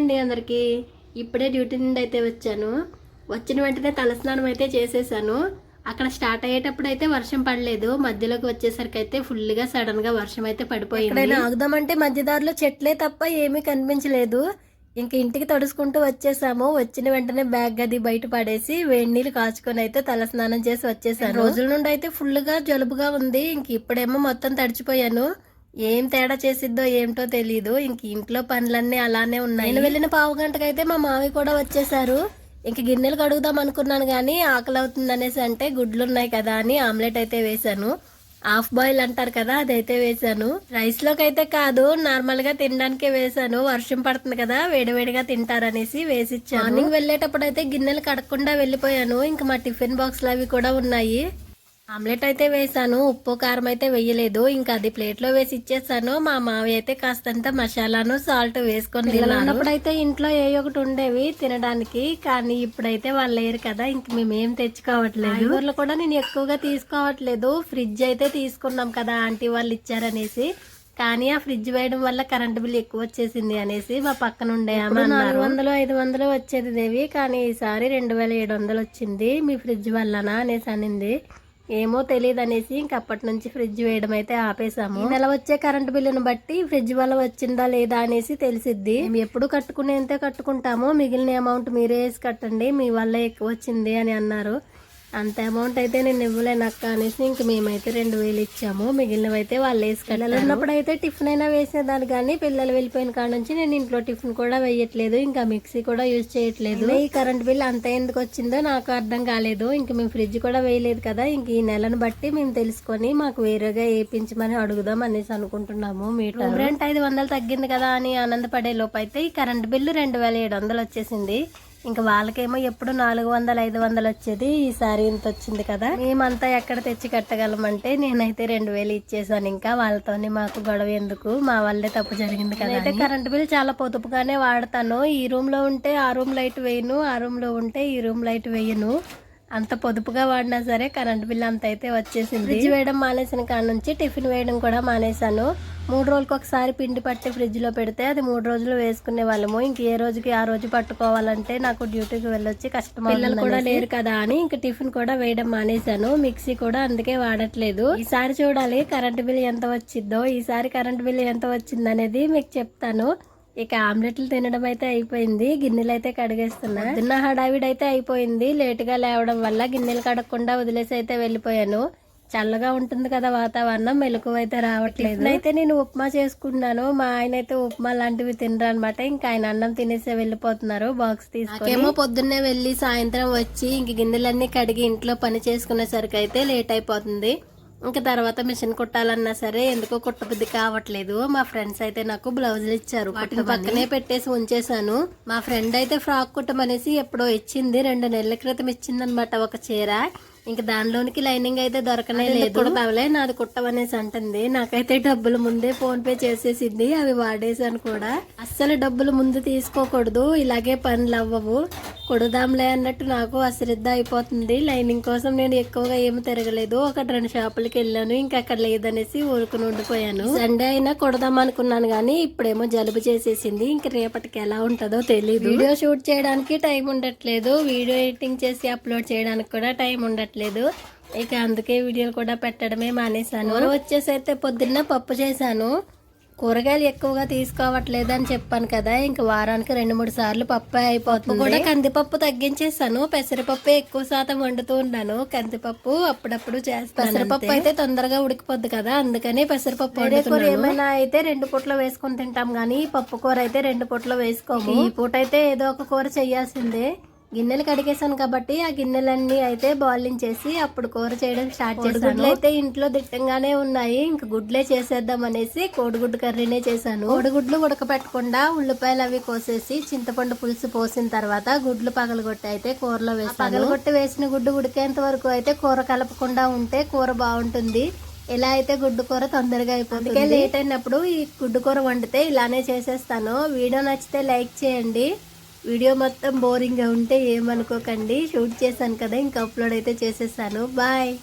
అండి అందరికీ. ఇప్పుడే డ్యూటీ నుండి అయితే వచ్చాను. వచ్చిన వెంటనే తలస్నానం అయితే చేసేసాను. అక్కడ స్టార్ట్ అయ్యేటప్పుడు అయితే వర్షం పడలేదు. మధ్యలోకి వచ్చేసరికి అయితే ఫుల్గా సడన్గా వర్షం అయితే పడిపోయింది. ఆగుదామంటే మధ్యదారిలో చెట్లే తప్ప ఏమీ కనిపించలేదు. ఇంక ఇంటికి తడుచుకుంటూ వచ్చేసాము. వచ్చిన వెంటనే బ్యాగ్ అది బయట పడేసి వేడి నీళ్ళు కాచుకొని అయితే తలస్నానం చేసి వచ్చేసాను. రోజుల నుండి అయితే ఫుల్గా జలుబుగా ఉంది. ఇంక ఇప్పుడేమో మొత్తం తడిచిపోయాను. ఏం తేడా చేసిద్దో ఏమిటో తెలీదు. ఇంక ఇంట్లో పనులన్నీ అలానే ఉన్నాయి. నేను వెళ్ళిన పావు గంటకైతే మా మావి కూడా వచ్చేసారు. ఇంక గిన్నెలు కడుగుదాం అనుకున్నాను కానీ ఆకలి అవుతుంది అనేసి అంటే గుడ్లు ఉన్నాయి కదా అని ఆమ్లెట్ అయితే వేశాను. హాఫ్ బాయిల్ అంటారు కదా అదైతే వేశాను. రైస్లోకి అయితే కాదు నార్మల్గా తినడానికే వేశాను. వర్షం పడుతుంది కదా వేడివేడిగా తింటారనేసి వేసి మార్నింగ్ వెళ్ళేటప్పుడు అయితే గిన్నెలు కడగకుండా వెళ్ళిపోయాను. ఇంకా మా టిఫిన్ బాక్స్లు అవి కూడా ఉన్నాయి. ఆమ్లెట్ అయితే వేసాను ఉప్పు కారం అయితే వేయలేదు. ఇంకా అది ప్లేట్లో వేసి ఇచ్చేసాను. మా మావి అయితే కాస్తంత మసాలాను సాల్ట్ వేసుకొని తిన్నప్పుడు అయితే ఇంట్లో ఏ ఒకటి ఉండేవి తినడానికి కానీ ఇప్పుడైతే వాళ్ళు లేరు కదా ఇంక మేము ఏం తెచ్చుకోవట్లేదు. ఊర్లో కూడా నేను ఎక్కువగా తీసుకోవట్లేదు. ఫ్రిడ్జ్ అయితే తీసుకున్నాం కదా ఆంటీ వాళ్ళు ఇచ్చారనేసి. కానీ ఆ ఫ్రిడ్జ్ వేయడం వల్ల కరెంట్ బిల్ ఎక్కువ వచ్చేసింది అనేసి మా పక్కన ఉండే నాలుగు వందలు ఐదు వందలు వచ్చేది దేవి కానీ ఈసారి రెండు వేల ఏడు వందలు వచ్చింది మీ ఫ్రిడ్జ్ వల్లనా అనేసి అనింది. ఏమో తెలియదు అనేసి ఇంక అప్పటి నుంచి ఫ్రిడ్జ్ వేయడం అయితే ఆపేసాము నెల వచ్చే కరెంట్ బిల్లును బట్టి ఫ్రిడ్జ్ వల్ల వచ్చిందా లేదా అనేసి తెలిసిద్ది. మేము ఎప్పుడు కట్టుకునేంతే కట్టుకుంటాము మిగిలిన అమౌంట్ మీరే వేసి కట్టండి మీ వల్ల ఎక్కువ వచ్చింది అని అన్నారు. అంత అమౌంట్ అయితే నేను ఇవ్వలేను అక్క అనేసి ఇంక మేమైతే రెండు వేలు ఇచ్చాము. మిగిలినవి అయితే వాళ్ళు వేసి పిల్లలు ఉన్నప్పుడు అయితే టిఫిన్ అయినా వేసేదాన్ని కానీ పిల్లలు వెళ్ళిపోయిన కాడ నుంచి నేను ఇంట్లో టిఫిన్ కూడా వేయట్లేదు. ఇంకా మిక్సీ కూడా యూజ్ చేయట్లేదు. ఈ కరెంట్ బిల్ అంత ఎందుకు వచ్చిందో నాకు అర్థం కాలేదు. ఇంక మేము ఫ్రిడ్జ్ కూడా వేయలేదు కదా. ఇంక ఈ నెలను బట్టి మేము తెలుసుకొని మాకు వేరేగా వేయించమని అడుగుదాం అనేసి అనుకుంటున్నాము మీటర్. రెంట్ ఐదు వందలు తగ్గింది కదా అని ఆనందపడే లోపు అయితే ఈ కరెంట్ బిల్లు రెండు వేల ఏడు వందలు వచ్చేసింది. ఇంకా వాళ్ళకేమో ఎప్పుడు నాలుగు వందలు ఐదు వందలు వచ్చేది ఈసారి ఇంత వచ్చింది కదా. మేమంతా ఎక్కడ తెచ్చి కట్టగలమంటే నేనైతే రెండు వేలు ఇచ్చేసాను. ఇంకా వాళ్ళతోనే మాకు గొడవ ఎందుకు? మా వల్లే తప్పు జరిగింది కదా అయితే కరెంట్ బిల్ చాలా పొదుపుగానే వాడతాను. ఈ రూమ్లో ఉంటే ఆ రూమ్ లైట్ వేయను ఆ రూమ్లో ఉంటే ఈ రూమ్ లైట్ వేయను. అంత పొదుపుగా వాడినా సరే కరెంట్ బిల్ అంత అయితే వచ్చేసింది. ఫ్రిడ్జ్ వేయడం మానేసిన కాడ నుంచి టిఫిన్ వేయడం కూడా మానేశాను. మూడు రోజులకు ఒకసారి పిండి పట్టి ఫ్రిడ్జ్లో పెడితే అది మూడు రోజులు వేసుకునే వాళ్ళము. ఇంక ఏ రోజుకి ఆ రోజు పట్టుకోవాలంటే నాకు డ్యూటీకి వెళ్ళొచ్చి కష్టం పిల్లలు కూడా లేరు కదా అని ఇంక టిఫిన్ కూడా వేయడం మానేశాను. మిక్సీ కూడా అందుకే వాడట్లేదు. ఈసారి చూడాలి కరెంట్ బిల్ ఎంత వచ్చిందో ఈసారి కరెంట్ బిల్ ఎంత వచ్చింది అనేది మీకు చెప్తాను. ఇక ఆమ్లెట్లు తినడం అయితే అయిపోయింది. గిన్నెలు అయితే కడిగేస్తున్నా. తిన్న హడావిడి అయితే అయిపోయింది. లేటుగా లేవడం వల్ల గిన్నెలు కడగకుండా వదిలేసి అయితే వెళ్ళిపోయాను. చల్లగా ఉంటుంది కదా వాతావరణం మెలకు అయితే రావట్లేదు. అయితే నేను ఉప్మా చేసుకున్నాను మా ఆయన అయితే ఉప్మా లాంటివి తినరు అనమాట ఇంకా ఆయన అన్నం తినేసే వెళ్ళిపోతున్నారు. బాక్స్ తీసుకొని. ఏమో పొద్దున్నే వెళ్ళి సాయంత్రం వచ్చి ఇంక గిన్నెలన్నీ కడిగి ఇంట్లో పని చేసుకునేసరికి అయితే లేట్ అయిపోతుంది. ఇంకా తర్వాత మిషన్ కుట్టాలన్నా సరే ఎందుకో కుట్టబుద్ధి కావట్లేదు. మా ఫ్రెండ్స్ అయితే నాకు బ్లౌజులు ఇచ్చారు. వాటిని పక్కనే పెట్టేసి ఉంచేసాను మా ఫ్రెండ్ అయితే ఫ్రాక్ కుట్టమనేసి ఎప్పుడో ఇచ్చింది. రెండు నెలల క్రితం ఇచ్చిందనమాట ఒక చీర. ఇంక దానిలోనికి లైనింగ్ అయితే దొరకనే లేదు. కుడతావులే? నాది కుట్టవనేసి అంటుంది. నాకైతే డబ్బులు ముందే ఫోన్ పే చేసేసింది. అవి వాడేసాను కూడా. అస్సలు డబ్బులు ముందు తీసుకోకూడదు. ఇలాగే పనులు అవ్వవు. కుడదాంలే అన్నట్టు నాకు అశ్రద్ధ అయిపోతుంది. లైనింగ్ కోసం నేను ఎక్కువగా ఏమి తిరగలేదు. ఒక రెండు షాపులకి వెళ్ళాను. ఇంకా అక్కడ లేదనేసి ఊరుకుని ఉండిపోయాను. సండే అయినా కుడదాం అనుకున్నాను కానీ ఇప్పుడేమో జలుబు చేసేసింది. ఇంక రేపటికి ఎలా ఉంటుందో తెలియదు వీడియో షూట్ చేయడానికి టైం ఉండట్లేదు. వీడియో ఎడిటింగ్ చేసి అప్లోడ్ చేయడానికి కూడా టైం ఉండట్లేదు. ఇక అందుకే వీడియోలు కూడా పెట్టడమే మానేశాను. వచ్చేసి అయితే పొద్దున్న పప్పు చేశాను. కూరగాయలు ఎక్కువగా తీసుకోవట్లేదు అని చెప్పాను కదా ఇంక వారానికి రెండు మూడు సార్లు పప్పు అయిపోతుంది. కూడా కందిపప్పు తగ్గించేసాను పెసరపప్పు ఎక్కువ శాతం వండుతూ ఉన్నాను కందిపప్పు అప్పుడప్పుడు చేస్తాను పెసరపప్పు అయితే తొందరగా ఉడికిపోద్ది కదా అందుకని పెసరపప్పు కూర ఏమైనా అయితే రెండు పూటలు వేసుకొని తింటాం కానీ పప్పు కూర అయితే రెండు పూటలు వేసుకోము. ఈ పూట అయితే ఏదో ఒక కూర చేయాల్సిందే. గిన్నెలు కడిగేసాను కాబట్టి ఆ గిన్నెలన్నీ అయితే బాయిలింగ్ చేసి అప్పుడు కూర చేయడం స్టార్ట్ చేశాను. గుడ్లు అయితే ఇంట్లో దిట్టంగానే ఉన్నాయి. ఇంక గుడ్లే చేసేద్దాం అనేసి కోడిగుడ్డు కర్రీనే చేశాను. కోడిగుడ్లు ఉడకపెట్టకుండా ఉల్లిపాయలు అవి కోసేసి చింతపండు పులుసు పోసిన తర్వాత గుడ్లు పగలగొట్టి అయితే కూరలో వేసాను పగలగొట్టి వేసిన గుడ్డు ఉడికేంత వరకు అయితే కూర కలపకుండా ఉంటే కూర బాగుంటుంది. ఇలా అయితే గుడ్డు కూర తొందరగా అయిపోతుంది. లేట్ అయినప్పుడు ఈ గుడ్డు కూర వండితే ఇలానే చేసేస్తాను. వీడియో నచ్చితే లైక్ చేయండి. వీడియో మొత్తం బోరింగ్గా ఉంటే ఏమనుకోకండి. షూట్ చేశాను కదా ఇంకా అప్లోడ్ అయితే చేసేసాను. బాయ్.